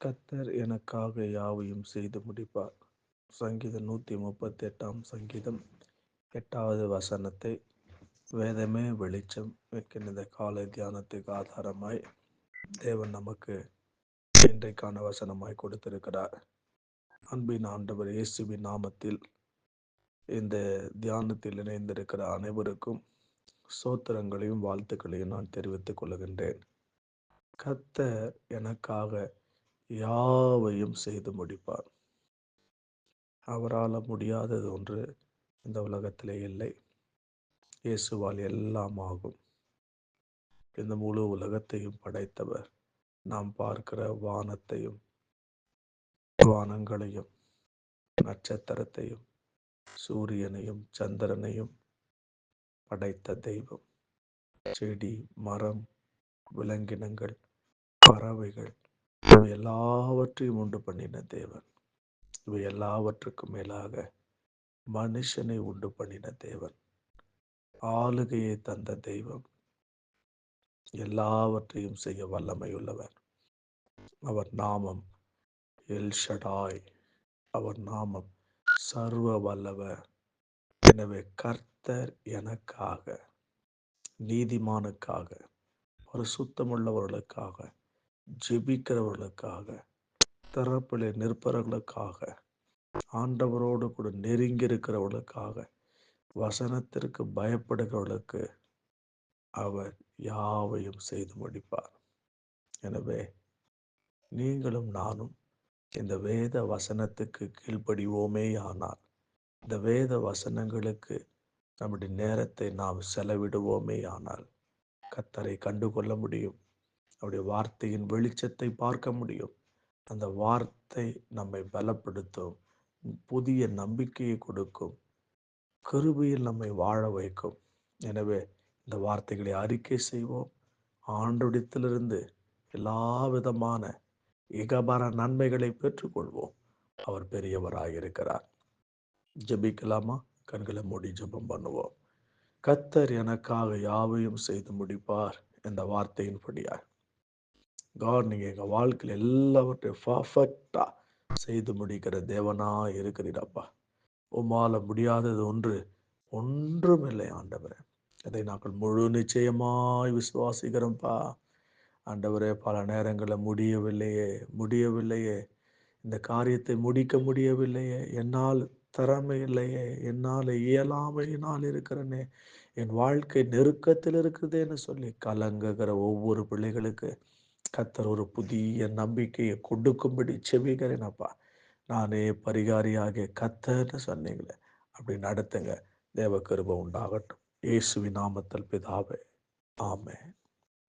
கத்தர் எனக்காக யாவையும் செய்து முடிப்பார். சங்கீதம் நூற்றி முப்பத்தி எட்டாம் சங்கீதம் எட்டாவது வசனத்தை வேதமே வெளிச்சம் வைக்கின்ற இந்த காலை தியானத்துக்கு ஆதாரமாய் தேவன் நமக்கு இன்றைக்கான வசனமாய் கொடுத்திருக்கிறார். அன்பின் ஆண்டவர் இயேசுவின் நாமத்தில் இந்த தியானத்தில் இணைந்திருக்கிற அனைவருக்கும் சோத்திரங்களையும் வாழ்த்துக்களையும் நான் தெரிவித்துக் கொள்கின்றேன். கத்தர் எனக்காக யாவையும் செய்து முடிப்பார் அவரால் முடியாதது ஒன்று இந்த உலகத்திலே இல்லை. இயேசுவால் எல்லாம் ஆகும். இந்த முழு உலகத்தையும் படைத்தவர் நாம் பார்க்கிற வானத்தையும் வானங்களையும் நட்சத்திரத்தையும் சூரியனையும் சந்திரனையும் படைத்த தெய்வம். செடி மரம் விலங்கினங்கள் பறவைகள் இவை எல்லாவற்றையும் உண்டு பண்ணின தேவன். இவை எல்லாவற்றுக்கும் மேலாக மனுஷனை உண்டு பண்ணின தேவன். ஆளுகையை தந்த தெய்வம். எல்லாவற்றையும் செய்ய வல்லமையுள்ளவர். அவர் நாமம் எல்ஷடாய் அவர் நாமம் சர்வ வல்லவர். எனவே கர்த்தர் எனக்காக நீதிமானுக்காக ஒரு சுத்தமுள்ளவர்களுக்காக ஜெபிக்கிறவர்களுக்காக தரப்பிலே நிற்பவர்களுக்காக ஆண்டவரோடு கூட நெருங்கி இருக்கிறவர்களுக்காக வசனத்திற்கு பயப்படுகிறவர்களுக்கு அவர் யாவையும் செய்து முடிப்பார். எனவே நீங்களும் நானும் இந்த வேத வசனத்துக்கு கீழ்ப்படிவோமே ஆனால் இந்த வேத வசனங்களுக்கு நம்முடைய நேரத்தை நாம் செலவிடுவோமே ஆனால் கத்தரை கண்டுகொள்ள முடியும். அவருடைய வார்த்தையின் வெளிச்சத்தை பார்க்க முடியும். அந்த வார்த்தை நம்மை பலப்படுத்தும் புதிய நம்பிக்கையை கொடுக்கும் கருவியில் நம்மை வாழ வைக்கும். எனவே இந்த வார்த்தைகளை அறிக்கை செய்வோம். ஆண்டுடத்திலிருந்து எல்லா விதமான இகபர நன்மைகளை பெற்றுக்கொள்வோம். அவர் பெரியவராயிருக்கிறார் ஜெபிக்கலாமா? கண்களை மூடி ஜபம் பண்ணுவோம். கத்தர் எனக்காக யாவையும் செய்து முடிப்பார். இந்த வார்த்தையின்படியார் காட் நீங்கள் எங்கள் வாழ்க்கையில் எல்லாவற்றையும் பர்ஃபெக்டாக செய்து முடிக்கிற தேவனாக இருக்கிறீடாப்பா உமால முடியாதது ஒன்று ஒன்றும் இல்லை ஆண்டவரே. அதை நாங்கள் முழு நிச்சயமாய் விசுவாசிக்கிறோம்ப்பா. ஆண்டவரே பல நேரங்களில் முடியவில்லையே முடியவில்லையே. இந்த காரியத்தை முடிக்க முடியவில்லையே. என்னால் திறமை இல்லையே. என்னால் இயலாமையினால் இருக்கிறனே. என் வாழ்க்கை நெருக்கத்தில் இருக்குதுன்னு சொல்லி கலங்குகிற ஒவ்வொரு பிள்ளைகளுக்கு கத்தர் ஒரு புதிய நம்பிக்கையை கொடுக்கும்படி செவிகிறேனப்பா நானே பரிகாரியாக கத்தர்னு சொன்னீங்களே அப்படி நடத்துங்க. தேவ கிருப உண்டாகட்டும். இயேசுவி நாமத்தில் பிதாவே. ஆமே